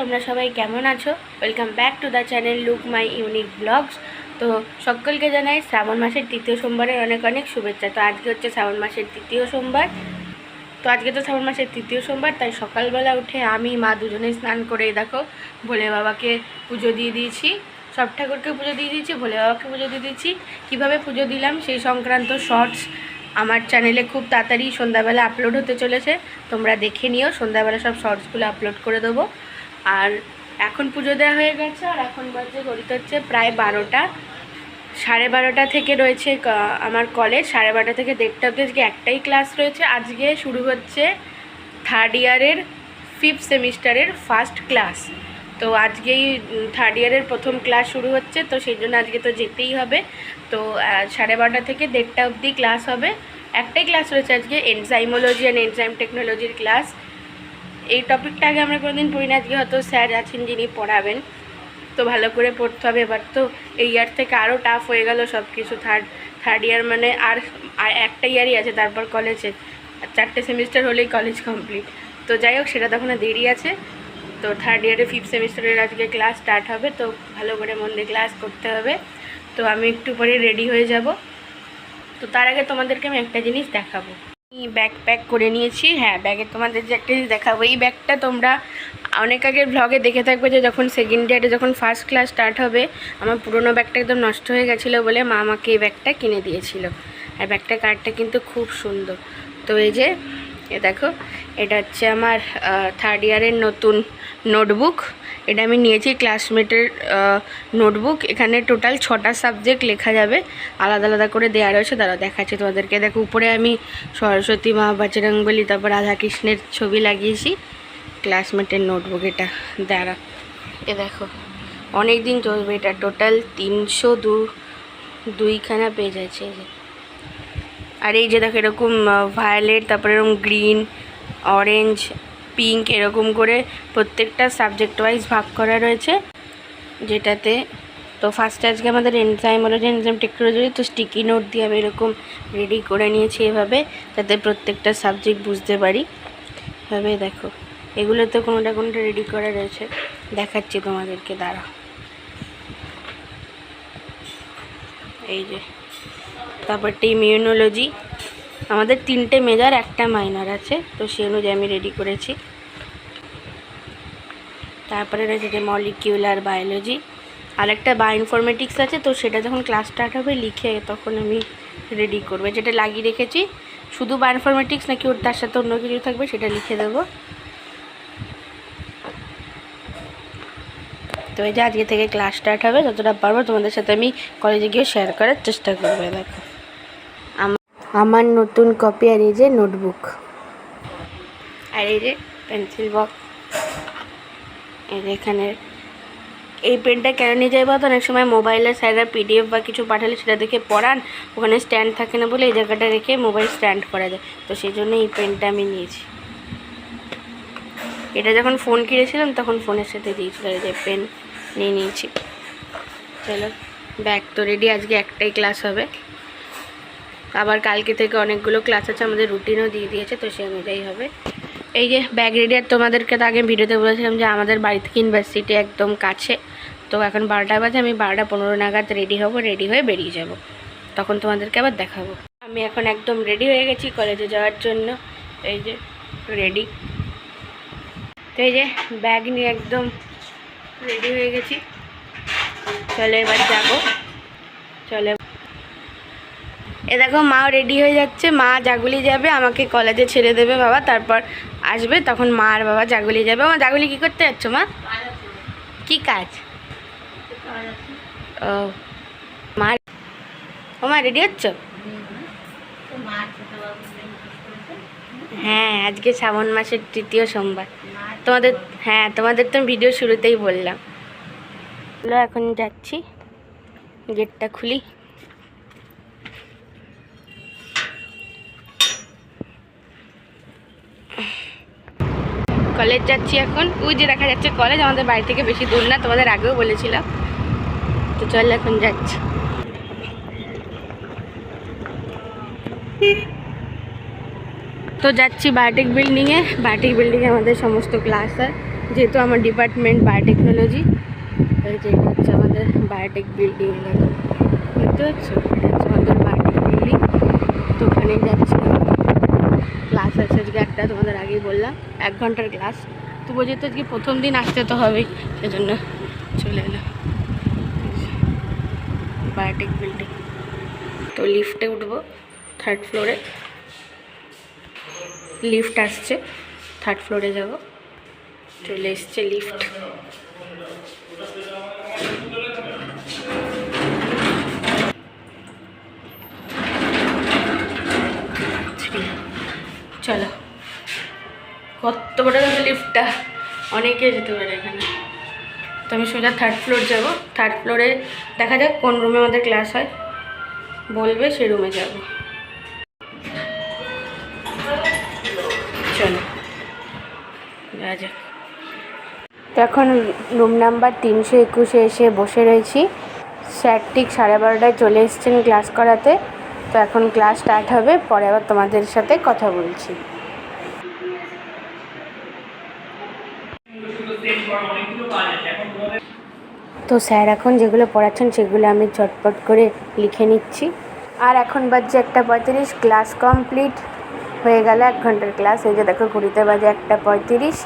তোমরা সবাই কেমন আছো? Welcome back to the channel look my unique blogs তো সকলকে জানাই শ্রাবণ মাসের তৃতীয় সোমবারের অনেক অনেক শুভেচ্ছা। তো আজকে হচ্ছে শ্রাবণ মাসের তৃতীয় সোমবার। তো আজকে তো শ্রাবণ মাসের তৃতীয় সোমবার, তাই সকালবেলা উঠে আমি মা দুজনে স্নান করে দেখো, ভোলে বাবাকে পুজো দিয়ে দিয়েছি। সব ঠাকুরকে পুজো দিয়ে দিয়েছি, ভোলে বাবাকে পুজো দিয়ে দিয়েছি। কীভাবে পুজো দিলাম সেই সংক্রান্ত শর্টস আমার চ্যানেলে খুব তাড়াতাড়ি সন্ধ্যাবেলা আপলোড হতে চলেছে। তোমরা দেখে নিও, সন্ধ্যাবেলা সব শর্টসগুলো আপলোড করে দেবো। আর এখন পুজো দেওয়া হয়ে গেছে, আর এখন বাজে ঘড়িতে হচ্ছে প্রায় বারোটা। সাড়ে বারোটা থেকে রয়েছে আমার কলেজ সাড়ে বারোটা থেকে দেড়টা অবধি আজকে একটাই ক্লাস রয়েছে। আজকে শুরু হচ্ছে থার্ড ইয়ারের ফিফথ সেমিস্টারের ফার্স্ট ক্লাস তো আজকেই থার্ড ইয়ারের প্রথম ক্লাস শুরু হচ্ছে, তো সেই জন্য আজকে তো যেতেই হবে। তো সাড়ে বারোটা থেকে দেড়টা অবধি ক্লাস হবে। একটাই ক্লাস রয়েছে আজকে এনজাইমোলজি অ্যান্ড এনজাইম টেকনোলজির ক্লাস এই টপিকটা আগে আমরা কোনোদিন পড়ি না আজকে হয়তো স্যার আছেন যিনি পড়াবেন। তো ভালো করে পড়তে হবে এবার তো এই ইয়ার থেকে আরও টাফ হয়ে গেল সব কিছু থার্ড থার্ড ইয়ার মানে আর আর একটা ইয়ারই আছে, তারপর কলেজে চারটে সেমিস্টার হলেই কলেজ কমপ্লিট তো যাই হোক, সেটা তখন দেরি আছে। তো থার্ড ইয়ারে ফিফথ সেমিস্টারের আজকে ক্লাস স্টার্ট হবে, তো ভালো করে মন দিয়ে ক্লাস করতে হবে। তো আমি একটু পরে রেডি হয়ে যাব। তো তার আগে তোমাদেরকে আমি একটা জিনিস দেখাবো। ব্যাগ প্যাক করে নিয়েছি। হ্যাঁ ব্যাগে তোমাদের যে একটা জিনিস দেখাবো, এই ব্যাগটা তোমরা অনেক আগের ব্লগে দেখে থাকবে যে যখন সেকেন্ড ইয়ারে যখন ফার্স্ট ক্লাস স্টার্ট হবে, আমার পুরোনো ব্যাগটা একদম নষ্ট হয়ে গেছিল বলে মা আমাকে এই ব্যাগটা কিনে দিয়েছিল। আর ব্যাগটার কার্ডটা কিন্তু খুব সুন্দর। তো এই যে, এ দেখো, এটা হচ্ছে আমার থার্ড ইয়ারের নতুন নোটবুক এটা আমি নিয়েছি ক্লাসমেটের নোটবুক এখানে টোটাল ছটা সাবজেক্ট লেখা যাবে। আলাদা আলাদা করে দেওয়া রয়েছে তারা দেখাচ্ছি তোমাদেরকে। দেখো, উপরে আমি সরস্বতী মা, বাজরংবলী, তারপর রাধাকৃষ্ণের ছবি লাগিয়েছি। ক্লাসমেটের নোটবুক এটা দ্বারা এ দেখো অনেক দিন চলবে এটা। টোটাল তিনশো দু, দুইখানা পেজ আছে আর এই যে দেখো, এরকম ভায়োলেট তারপরে এরকম গ্রিন অরেঞ্জ পিঙ্ক এরকম করে প্রত্যেকটা সাবজেক্ট ওয়াইজ ভাগ করা রয়েছে, যেটাতে তো ফার্স্টে আজকে আমাদের এনজাইমোলজি এনজাইম টেকনোলজি তো স্টিকি নোট দিয়ে আমি এরকম রেডি করে নিয়েছি এভাবে, যাতে প্রত্যেকটা সাবজেক্ট বুঝতে পারি। এভাবে দেখো এগুলো তো কোনোটা কোনোটা রেডি করা রয়েছে। দেখাচ্ছি তোমাদেরকে দাঁড়া এই যে তারপরটা ইমিউনোলজি আমাদের তিনটে মেজার একটা মাইনার আছে, তো সেই অনুযায়ী আমি রেডি করেছি। তারপরে রয়েছে যে মলিকিউলার বায়োলজি আরেকটা বায়োইনফরমেটিক্স আছে, তো সেটা যখন ক্লাস স্টার্ট হবে, লিখে তখন আমি রেডি করব। যেটা লাগিয়ে রেখেছি, শুধু বায়োইনফরমেটিক্স নাকি ওর তার সাথে অন্য কিছু থাকবে, সেটা লিখে দেবো। তো এই যে আজকে থেকে ক্লাস স্টার্ট হবে, যতটা পারব তোমাদের সাথে আমি কলেজে গিয়ে শেয়ার করার চেষ্টা করব, দেখো। আমার নতুন কপি আর এই যে নোটবুক আর এই যে পেন্সিল বক্স এই যে এখানে এই পেনটা কেন নিয়ে যাই বলতো? অনেক সময় মোবাইলে স্যাররা পিডিএফ বা কিছু পাঠালে সেটা দেখে পড়ান। ওখানে স্ট্যান্ড থাকে না বলে এই জায়গাটা রেখে মোবাইল স্ট্যান্ড করা যায় তো সেই জন্য এই পেনটা আমি নিয়েছি। এটা যখন ফোন কিনেছিলাম, তখন ফোনের সাথে দিয়েছিল। যে পেন নিয়ে নিয়েছি। চলো ব্যাগ তো রেডি আজকে একটাই ক্লাস হবে। আবার কালকে থেকে অনেকগুলো ক্লাস আছে, আমাদের রুটিনও দিয়ে দিয়েছে, তো সে অনুযায়ী হবে। এই যে ব্যাগ রেডি আর তোমাদেরকে তো আগে ভিডিওতে বলেছিলাম যে আমাদের বাড়ি থেকে ইউনিভার্সিটি একদম কাছে। তো এখন বারোটা বাজে, আমি বারোটা পনেরো নাগাদ রেডি হব রেডি হয়ে বেরিয়ে যাব। তখন তোমাদেরকে আবার দেখাবো। আমি এখন একদম রেডি হয়ে গেছি কলেজে যাওয়ার জন্য। এই যে রেডি তো এই যে ব্যাগ নিয়ে একদম রেডি হয়ে গেছি। চলে এবার যাব। চলে এ দেখো মাও রেডি হয়ে যাচ্ছে। মা জাগুলি যাবে, আমাকে কলেজে ছেড়ে দেবে বাবা, তারপর আসবে। তখন মা আর বাবা জাগুলি যাবে। মা, জাগুলি কি করতে যাচ্ছ, মা? কি কাজ? ও, মা ও মা রেডি হচ্ছ? হ্যাঁ আজকে শ্রাবণ মাসের তৃতীয় সোমবার। তোমাদের হ্যাঁ তোমাদের তো ভিডিও শুরুতেই বললাম। এখন যাচ্ছি। গেটটা খুলি। কলেজ যাচ্ছি এখন। ওই যে দেখা যাচ্ছে কলেজ, আমাদের বাড়ি থেকে বেশি দূর না, তোমাদের আগেও বলেছিলাম তো চল এখন যাচ্ছি। তো যাচ্ছি বায়োটিক বিল্ডিংয়ে। বায়োটিক বিল্ডিংয়ে আমাদের সমস্ত ক্লাস হয়। যেহেতু আমার ডিপার্টমেন্ট বায়োটেকনোলজি, এই যে হচ্ছে আমাদের বায়োটেক বিল্ডিং। পাচ্ছ? এটা হচ্ছে আমাদের বায়োটেক বিল্ডিং। তো ওখানেই যাচ্ছি আজকে একটা তোমাদের আগেই বললাম, এক ঘণ্টার ক্লাস তো যেহেতু আজকে প্রথম দিন আসতে তো হবেই, সেজন্য চলে এলাম। বায়োটেক বিল্ডিং তো লিফটে উঠবো থার্ড ফ্লোরে লিফট আসছে থার্ড ফ্লোরে যাব। চলে এসছে লিফট চলো কত বড় কিন্তু লিফটটা অনেকে যেতে পারে এখানে। তো আমি সোজা থার্ড ফ্লোর যাব। থার্ড ফ্লোরে দেখা যাক কোন রুমে আমাদের ক্লাস হয়। বলবে সেই রুমে যাব। চলো তো এখন রুম নাম্বার তিনশো একুশে এসে বসে রয়েছি। স্যার ঠিক সাড়ে বারোটায় চলে এসেছেন ক্লাস করাতে। তো এখন ক্লাস স্টার্ট হবে, পরে আবার তোমাদের সাথে কথা বলছি। তো স্যার এখন যেগুলো পড়াচ্ছেন সেগুলো আমি চটপট করে লিখে নিচ্ছি। আর এখন বাজছে একটা পঁয়ত্রিশ ক্লাস কমপ্লিট হয়ে গেল এক ঘণ্টার ক্লাস। এই যে দেখো ঘুরিতে বাজে একটা পঁয়ত্রিশ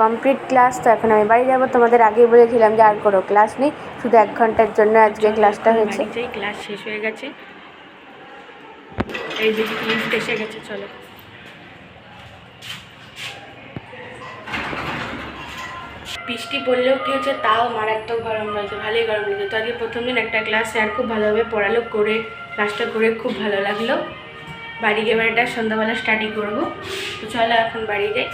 কমপ্লিট ক্লাস। তো এখন আমি বাড়ি যাব। তোমাদের আগেই বলেছিলাম যে আর কোনো ক্লাস নেই শুধু এক ঘণ্টার জন্য আজকে ক্লাসটা হয়েছে। ক্লাস শেষ হয়ে গেছে। এই যে এসে গেছে চলো। বৃষ্টি পড়লেও কী হচ্ছে? তাও মারাত্মক গরম লাগছে, ভালোই গরম লাগছে। তো আজকে প্রথম দিন একটা ক্লাস স্যার খুব ভালোভাবে পড়ালো, করে ক্লাসটা করে খুব ভালো লাগল। বাড়ি গিয়ে এবার এটা সন্ধ্যাবেলা স্টাডি করব। তো চলো এখন বাড়ি যাই।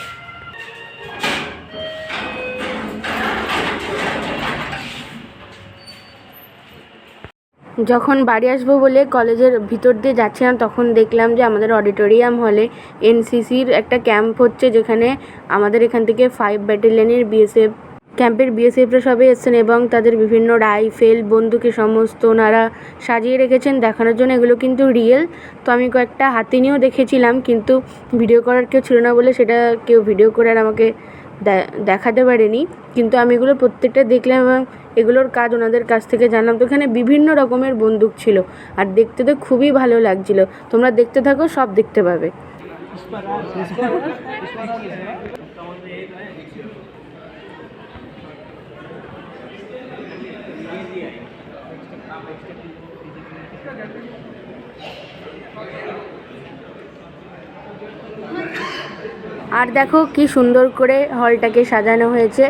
যখন বাড়ি আসব বলে কলেজের ভিতর দিয়ে যাচ্ছিলাম তখন দেখলাম যে আমাদের অডিটোরিয়াম হলে এনসিসির একটা ক্যাম্প হচ্ছে যেখানে আমাদের এখান থেকে ফাইভ ব্যাটালিয়নের বিএসএফ ক্যাম্পের বিএসএফরা সবাই এসেছেন এবং তাদের বিভিন্ন রাইফেল বন্দুকের সমস্ত ওনারা সাজিয়ে রেখেছেন দেখানোর জন্য। এগুলো কিন্তু রিয়েল তো আমি কয়েকটা হাতি নিয়েও দেখেছিলাম, কিন্তু ভিডিও করার কেউ ছিল না বলে সেটা কেউ ভিডিও করে আর আমাকে দেখাতে পারেনি। কিন্তু আমি এগুলো প্রত্যেকটা দেখলাম এবং এগুলোর কাজ ওনাদের কাছ থেকে জানলাম। তো এখানে বিভিন্ন রকমের বন্দুক ছিল আর দেখতে তো খুবই ভালো লাগছিল। তোমরা দেখতে থাকো, সব দেখতে পাবে। আর দেখো কি সুন্দর করে হলটাকে সাজানো হয়েছে।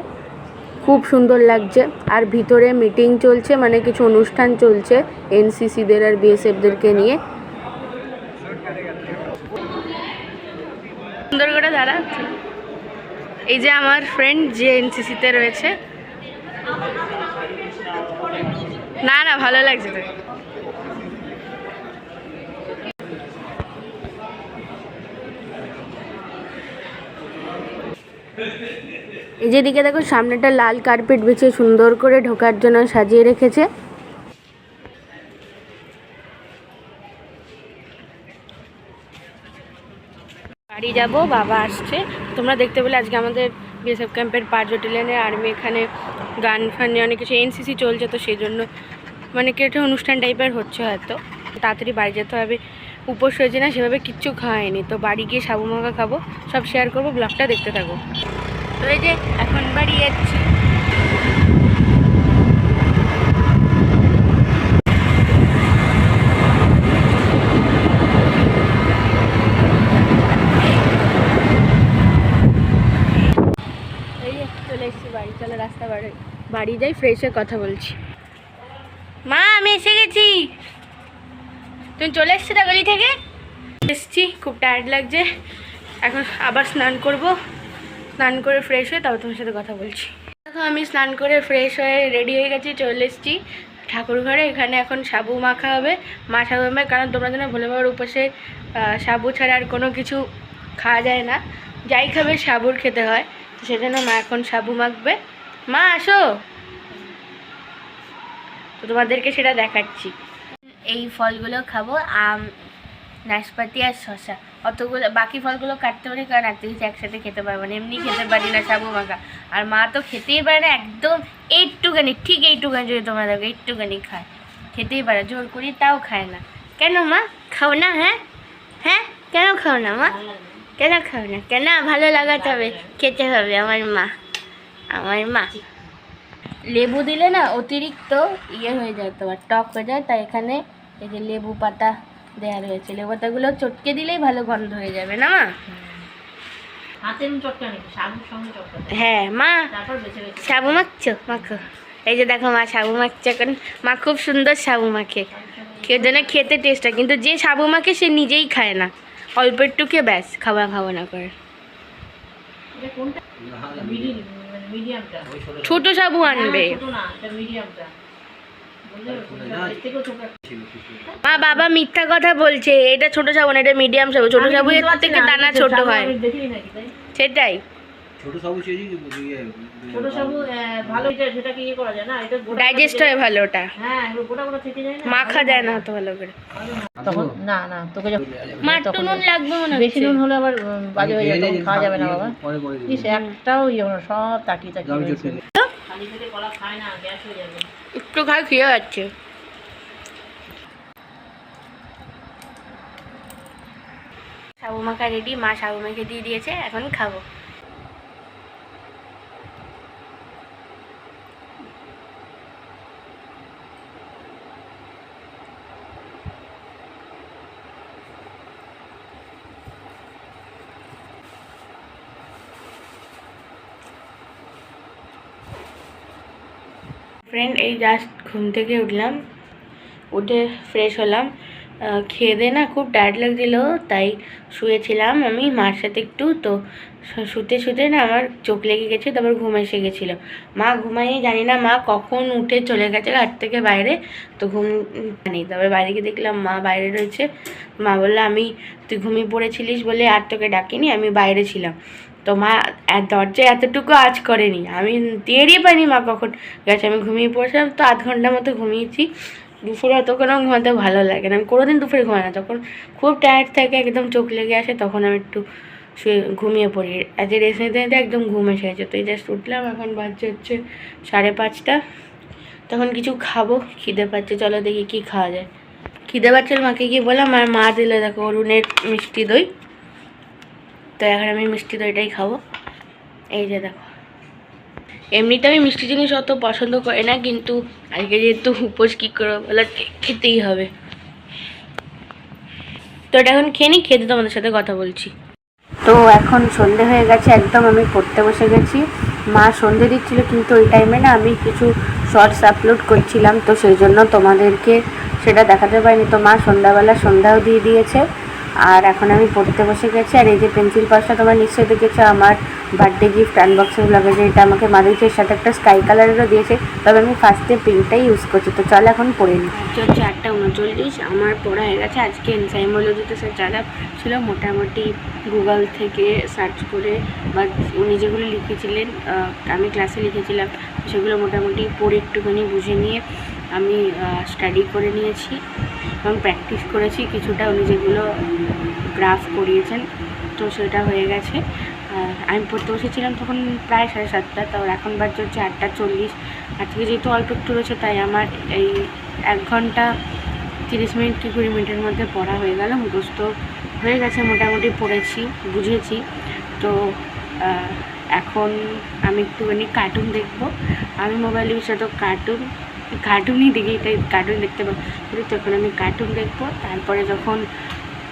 খুব সুন্দর লাগছে। আর ভিতরে মিটিং চলছে মানে কিছু অনুষ্ঠান চলছে এনসিসিদের আর বিএসএফদেরকে নিয়ে। সুন্দর করে দাঁড়া এই যে আমার ফ্রেন্ড যে এনসিসিতে রয়েছে। না না, ভালো লাগছে তো। যেদিকে দেখো, সামনেটা লাল কার্পেট বেছে সুন্দর করে ঢোকার জন্য সাজিয়ে রেখেছে। বাড়ি যাব, বাবা আসছে। তোমরা দেখতে পেলে আজকে আমাদের বিএসএফ ক্যাম্পের পাঁচ ব্যাটালিয়নের আর্মি এখানে গান ফান অনেক কিছু এনসিসি চলছে তো সেই জন্য মানে কি একটা অনুষ্ঠান টাইপের হচ্ছে হয়তো। তাড়াতাড়ি বাড়ি যেতে হবে। উপোস হয়েছে না, সেভাবে কিচ্ছু খাওয়াইনি তো বাড়ি গিয়ে সাবু মাখা খাব, সব শেয়ার করব ব্লগটা দেখতে থাকো। তো এই যে এখন বাড়ি যাচ্ছি। বাড়ি যাই ফ্রেশ হয়ে কথা বলছি। মা, আমি এসে গেছি। তুমি চলে এসছি না গলি থেকে? এসছি, খুব টায়ার্ড লাগছে। এখন আবার স্নান করব। স্নান করে ফ্রেশ হয়ে তারপর তোমার সাথে কথা বলছি। দেখো, আমি স্নান করে ফ্রেশ হয়ে রেডি হয়ে গেছি, চলে এসেছি ঠাকুর ঘরে। এখানে এখন সাবু মাখা হবে মা সাবু মাখা কারণ তোমরা যেন ভোলে বাবার উপসে সাবু ছাড়া আর কোনো কিছু খাওয়া যায় না। যাই খাবে, সাবুর খেতে হয়। সেজন্য মা এখন সাবু মাখবে। মা, আসো। তোমাদেরকে সেটা দেখাচ্ছি। এই ফলগুলো খাব, আম, নাশপাতি আর শশা অতগুলো, বাকি ফলগুলো কাটতে পারি, কারণ এত কিছু একসাথে খেতে পারব না। এমনি খেতে পারি না, সাবু মাখা। আর মা তো খেতেই পারে না, একদম এইটুখানি, ঠিক এইটুখানি যদি তোমরা দেখো, এইটুখানি খায়। খেতেই পারে, জোর করি তাও খায় না। কেন মা? খাও না হ্যাঁ? হ্যাঁ? কেন খাও না মা? কেন খাও না? কেন? ভালো লাগাতে হবে, খেতে হবে আমার মা। আমার মা। লেবু দিলে না অতিরিক্ত ইয়ে হয়ে যায় তোমার টক হয়ে যায় তাই এখানে এই যে লেবু পাতা দেওয়া রয়েছে। লেবু পাতাগুলো চটকে দিলেই ভালো গন্ধ হয়ে যাবে না মা। হ্যাঁ মা। সাবু মাখছো? মাখো। এই যে দেখো মা সাবু মাখছে এখন। মা খুব সুন্দর সাবু মাখে। কেউ যেন খেতে টেস্ট হয় কিন্তু যে সাবু মাখে সে নিজেই খায় না। অল্প একটু খেয়ে ব্যাস খাওয়া খাওয়া না করে। কোনটা? ছোট সাবু। আনবে। থেকেও ছোট মা বাবা মিথ্যা কথা বলছে। এটা ছোট সাবু না এটা মিডিয়াম সাবু। ছোট সাবু এর থেকে টানা দানা ছোট হয়। সেটাই। ছোট সাবু চেয়েছি ইয়ে ছোট সাবু আহ, ভালো এটা সেটাকে ইয়ে করা যায় না? এটা ডাইজেস্ট হয় ভালো ওটা। হ্যাঁ গোটা গোটা থেকে যায় না? মাখা যায় না অত ভালো করে। তখন না না তোকে যখন নুন লাগবে মনে বেশি নুন হলে আবার বাজে হয়ে তখন খাওয়া যাবে না বাবা। পরে পরে দিবি। ইস একটাও ইয়ে হলো সব। চটকে দিই। খালি পেটে কলা খায় না গ্যাস হয়ে যাবে। একটু খাই খেয়ে যাচ্ছে। সাবু মাখা রেডি মা সাবু মাখে দিয়ে দিয়েছে এখন খাব। ফ্রেন্ড এই জাস্ট ঘুম থেকে উঠলাম, উঠে ফ্রেশ হলাম। খেয়ে দিয়ে না খুব টায়ার্ড লাগছিল, তাই শুয়েছিলাম আমি মার সাথে একটু। তো শুতে শুতে না আমার চোখ লেগে গেছে, তারপর ঘুম এসে গেছিল। মা ঘুমাই জানি না মা কখন উঠে চলে গেছে ঘাট থেকে বাইরে, তো ঘুম নেই তারপর বাইরে গিয়ে দেখলাম মা বাইরে রয়েছে। মা বলল, আমি, তুই ঘুমিয়ে পড়েছিলিস বলে আর তোকে ডাকিনি, আমি বাইরে ছিলাম। তো মা দরজায় এতটুকু আজ করেনি। আমি টেরই পাইনি মা কখন। গেছে আমি ঘুমিয়ে পড়েছিলাম, তো আধ ঘণ্টার মতো ঘুমিয়েছি। দুপুরে অত কোনো ঘুমাতে ভালো লাগে না। আমি কোনোদিন দুপুরে ঘুমাই না। যখন খুব টায়ার্ড থাকে, একদম চোখ লেগে আসে, তখন আমি একটু শুয়ে ঘুমিয়ে পড়ি। আজ রেস্ট নিতে নিতে একদম ঘুম এসে গেছে। তো এই জাস্ট উঠলাম, এখন বাজছে হচ্ছে সাড়ে পাঁচটা। তখন কিছু খাব, খিদে পাচ্ছে। চলো দেখি কি খাওয়া যায়। খিদে পাচ্ছে মাকে গিয়ে বললাম, আর মা দিলে দেখো, অরুণের মিষ্টি দই। তো এখন আমি মিষ্টি দইটাই খাব। এই যে দেখো। এমনিতে আমি মিষ্টি জিনিস অত পছন্দ করি না, কিন্তু আজকে যেহেতু উপোস কী করে বলে খেতেই হবে। তো এটা এখন খেয়ে নিই খেতে তোমাদের সাথে কথা বলছি। তো এখন সন্ধে হয়ে গেছে, একদম আমি পড়তে বসে গেছি। মা সন্ধে দিচ্ছিল, কিন্তু ওই টাইমে না আমি কিছু শর্টস আপলোড করছিলাম, তো সেই জন্য তোমাদেরকে সেটা দেখাতে পারিনি। তো মা সন্ধ্যাবেলা সন্ধ্যাও দিয়ে দিয়েছে। আর এখন আমি পড়তে বসে গেছি, আর এই যে পেন্সিল পাসটা তোমরা নিশ্চয়ই দেখেছ, আমার বার্থডে গিফট আনবক্সিং ব্লগে যে এটা আমাকে মা এর সাথে একটা স্কাই কালারেরও দিয়েছে, তবে আমি ফার্স্টে পিঙ্কটাই ইউজ করছি, তো চল এখন পড়ে নিই হচ্ছে আটটা উনচল্লিশ, আমার পড়া হয়ে গেছে, আজকে এনসাইমোলজিতে স্যার যারা ছিল, মোটামুটি গুগল থেকে সার্চ করে বা উনি যেগুলো লিখেছিলেন আমি ক্লাসে লিখেছিলাম, সেগুলো মোটামুটি পড়ে একটুখানি বুঝে নিয়ে আমি স্টাডি করে নিয়েছি। এবং প্র্যাকটিস করেছি, কিছুটা উনি যেগুলো গ্রাফ করিয়েছেন, তো সেটা হয়ে গেছে। আমি পড়তে বসেছিলাম তখন প্রায় সাড়ে সাতটা, তো এখন বাজছে হচ্ছে আটটা চল্লিশ। আজকে যেহেতু অল্প একটু রয়েছে, তাই আমার এই এক ঘণ্টা তিরিশ মিনিট কি কুড়ি মিনিটের মধ্যে পড়া হয়ে গেল, মুখস্থ হয়ে গেছে, মোটামুটি পড়েছি, বুঝেছি। তো এখন আমি একটুখানি কার্টুন দেখব। আমি মোবাইলে বিশেষত কার্টুন কার্টুনই দেখি, তাই কার্টুন দেখতে পারি তখন আমি কার্টুন দেখব, তারপরে যখন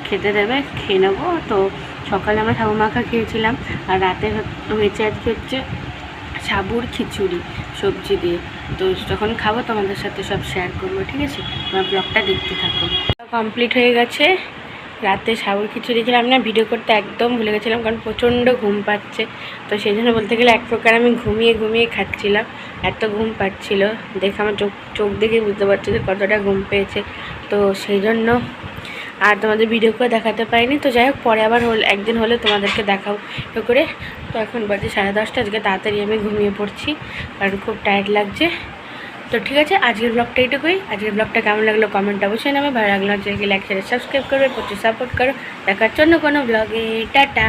খেতে দেবে, খেয়ে নেব। তো সকালে আমরা সাবু মাখা খেয়েছিলাম, আর রাতে হয়েছে আজকে হচ্ছে সাবুর খিচুড়ি, সবজি দিয়ে। তো যখন খাব তোমাদের সাথে সব শেয়ার করব, ঠিক আছে? তোমার ব্লগটা দেখতে থাকো। কমপ্লিট হয়ে গেছে। রাতে সাবুর খিচুড়ি খেলাম না, ভিডিও করতে একদম ভুলে গেছিলাম কারণ প্রচণ্ড ঘুম পাচ্ছে। তো সেই জন্য বলতে গেলে এক প্রকার আমি ঘুমিয়ে ঘুমিয়ে খাচ্ছিলাম। এত ঘুম পাচ্ছিল, দেখে আমার চোখ চোখ দেখে বুঝতে পারছি যে কতটা ঘুম পেয়েছে। তো সেই জন্য আর তোমাদের ভিডিও করে দেখাতে পারিনি। তো যাই হোক, পরে আবার হল, একদিন হলে তোমাদেরকে দেখাও করে। তো এখন বাজে সাড়ে দশটা, আজকে তাড়াতাড়ি আমি ঘুমিয়ে পড়ছি। কারণ খুব টায়ার্ড লাগছে। তো ঠিক আছে, আজকের ব্লগটা এইটুকুই। আজকের ব্লগটা কেমন লাগল কমেন্ট অবশ্যই নামে ভালো লাগল হচ্ছে লাইক সাবস্ক্রাইব করবে, প্রচুর সাপোর্ট করো। দেখার জন্য কোনো ব্লগে টাটা!